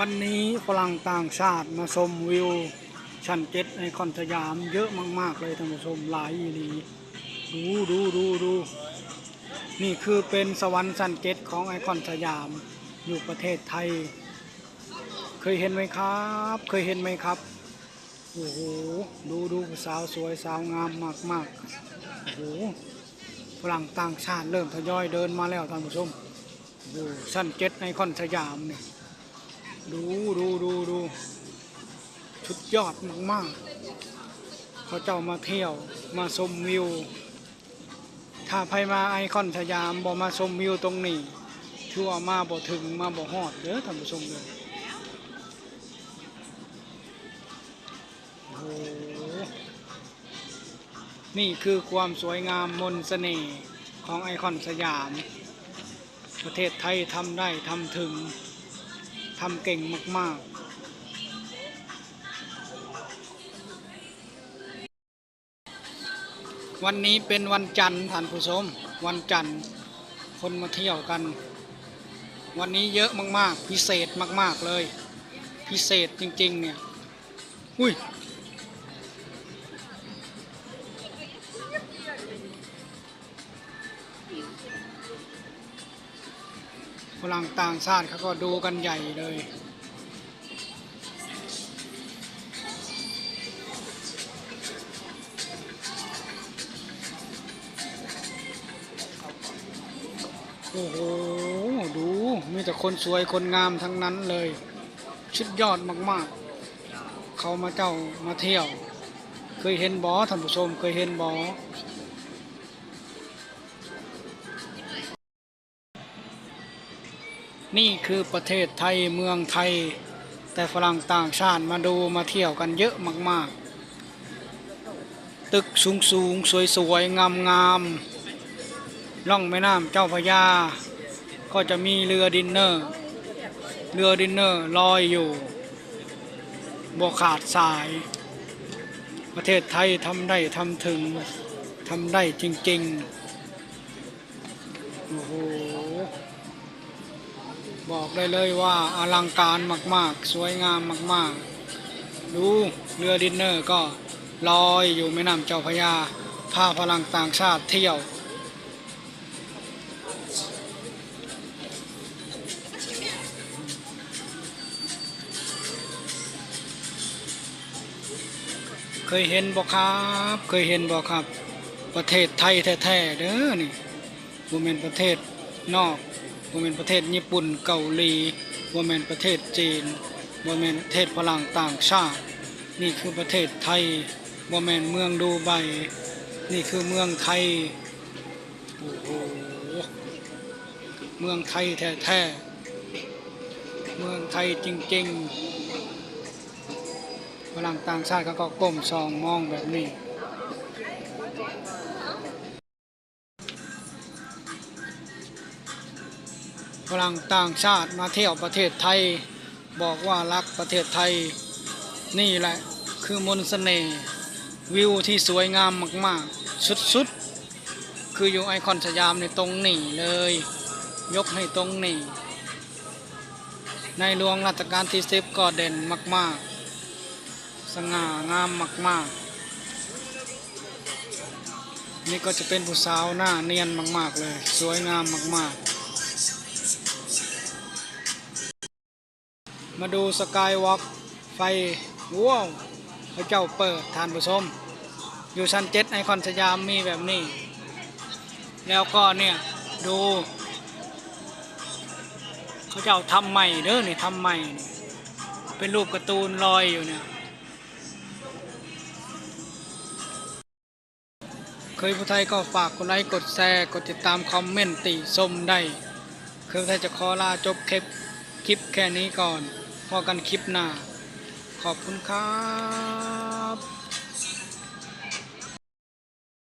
วันนี้ฝรั่งต่างชาติมาชมวิวชั้นเจ็ดในคอนสยามเยอะมาก ๆ เลยท่านผู้ชมหลายอีหลีดูดูดูดูนี่คือเป็นสวรรค์ชั้นเจ็ดของไอคอนสยามอยู่ประเทศไทย เคยเห็นไหมครับ เคยเห็นไหมครับโอ้โหดูดูสาวสวยสาวงามมากๆโอ้โหฝรั่งต่างชาติเริ่มทยอยเดินมาแล้วท่านผู้ชมโอ้โหชั้นเจ็ดในคอนสยามเนี่ย ดูดูดูดูชุดยอดมากๆเขาเจ้ามาเที่ยวมาชมวิว ถ้าใครมาไอคอนสยามบ่มาชมวิวตรงนี้ถือว่ามาบ่ถึงมาบ่ฮอดเด้อท่านผู้ชมเลยโอ้โหนี่คือความสวยงามมนต์เสน่ห์ของไอคอนสยาม ประเทศไทยทำได้ทำถึง ทำเก่งมาก ๆวันนี้เป็นวันจันทร์ท่านผู้ชม วันจันทร์คนมาเที่ยวกัน วันนี้เยอะมากๆ พิเศษมากๆเลย พิเศษจริงๆเนี่ย อุ้ย ฝรั่งต่างชาติเขาก็ดูกันใหญ่เลยโอ้โห ดู มีแต่คนสวยคนงามทั้งนั้นเลย ชุดยอดมากๆ เขามาเจ้ามาเที่ยว เคยเห็นบอท่านผู้ชมเคยเห็นบอ นี่คือประเทศไทยเมืองไทย แต่ฝรั่งต่างชาติมาดูมาเที่ยวกันเยอะมาก ๆ ตึกสูงสูงสวยสวยงามงามล่องแม่น้ำเจ้าพระยา ก็จะมีเรือดินเนอร์ เรือดินเนอร์ลอยอยู่บวขาดสาย ประเทศไทยทำได้ทำถึงทำได้จริง ๆ โอ้โห บอกได้เลยว่าอลังการมาก ๆ สวยงามมาก ๆ ดูเรือดินเนอร์ก็ลอยอยู่แม่น้ำเจ้าพยาพาพลังต่างชาติเที่ยวเคยเห็นบ่ครับ เคยเห็นบ่ครับ ประเทศไทยแท้ๆเด้อนี่บ่แม่นประเทศนอก บ่แม่นประเทศญี่ปุ่นเกาหลีบ่แม่นประเทศจีนบ่แม่นประเทศฝรั่งต่างชาติ นี่คือประเทศไทยบ่แม่นเมืองดูไบนี่คือเมืองไทยโอ้โหเมืองไทยแท้ๆเมืองไทยจริงๆฝรั่งต่างชาติเขาก็ก้มส่องมองแบบนี้ ฝรั่งต่างชาติมาเที่ยวประเทศไทย บอกว่ารักประเทศไทย นี่แหละคือมนต์เสน่ห์วิวที่สวยงามมากๆ สุดๆ คืออยู่ไอคอนสยามในตรงนี้เลย ยกให้ตรงนี้ ในหลวงรัชกาลที่สิบก็เด่นมาก ๆ สง่างามมาก ๆนี่ก็จะเป็นผู้สาวหน้าเนียนมาก ๆ เลย สวยงามมาก ๆ มาดูสกายวอล์กไฟว้าวพระเจ้าเปิดทานผู้ชมอยู่ชั้นเจ็ดไอคอนสยามมีแบบนี้ แล้วก็เนี่ย ดูเขาเจ้าทำใหม่เด้อนี่ทำใหม่ เป็นรูปการ์ตูนลอยอยู่เนี่ย เคยผู้ไทยก็ฝากกดไลค์กดแชร์กดติดตามคอมเมนต์ติชมได้ เคยผู้ไทยจะขอลาจบคลิปคลิปแค่นี้ก่อน พอกันคลิปหน้า ขอบคุณครับ